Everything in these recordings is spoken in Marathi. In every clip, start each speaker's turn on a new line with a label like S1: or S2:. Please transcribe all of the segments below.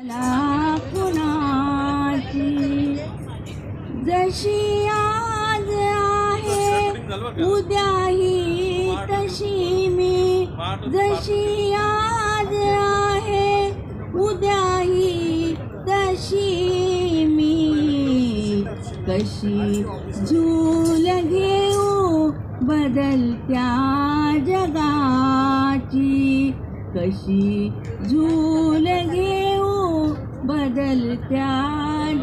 S1: कुणाची जशी आज आहे उद्याही तशी मी. जशी आज आहे उद्याही तशी मी. कशी झूल घेऊ बदलत्या जगाची. कशी झूल घेऊ बदलत्या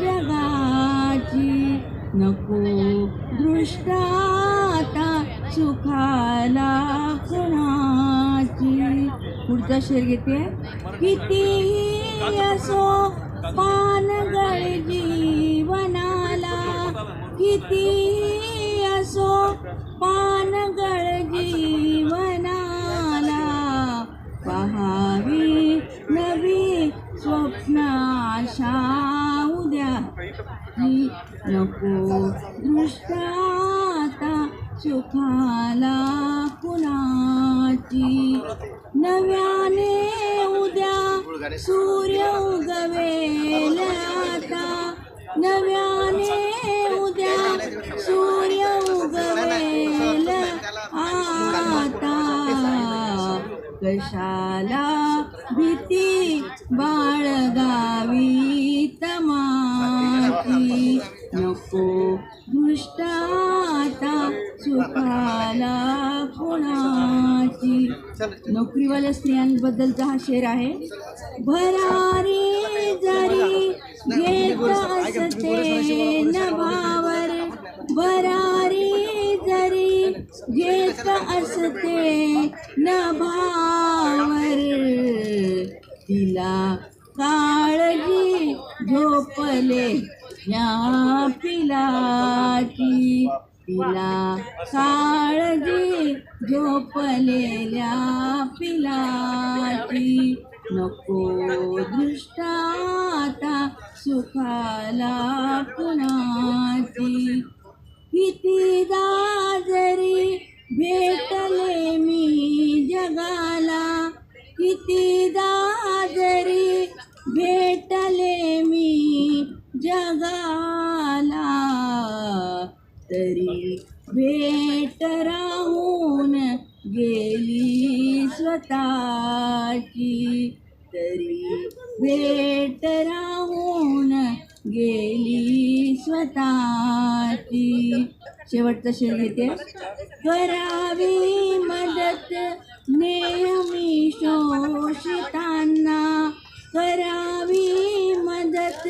S1: जगाची. नको दृष्टाता सुखाला कुणाची. पुढचा शेर घेते. कितीही असो पा स्वप्न आशा उद्या. ही नको दृष्टाता सुखाला कुणाची? नव्याने उद्या सूर्य उगवेल आता. नव्या कशाला भीती बाळगावी तमाची नको दृष्टाता सुखाला कोणाची? नोकरीवाल्या स्त्रियांबद्दलचा हा शेर आहे. भरारी जा घेत असते नभावर तिला काळजी झोपले या पिलाची. तिला काळजी झोपलेल्या पिलाची. नको दृष्टाता सुखाला पुन्हा जगाला तरी भेट राहून गेली स्वतःची. तरी भेट राहून गेली स्वतःची. शेवटचं शेर घेते. करावी मदत नेहमी शोषितांना. करावी मदत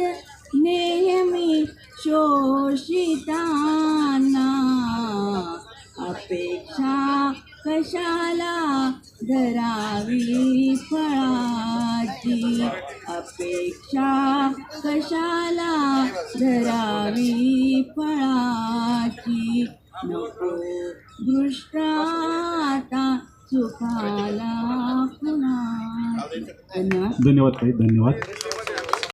S1: शोषितांना अपेक्षा कशाला धरावी फळाची? अपेक्षा कशाला धरावी फळाची? नको दृष्टाता सुखाला कुणाची? धन्यवाद
S2: धन्यवाद.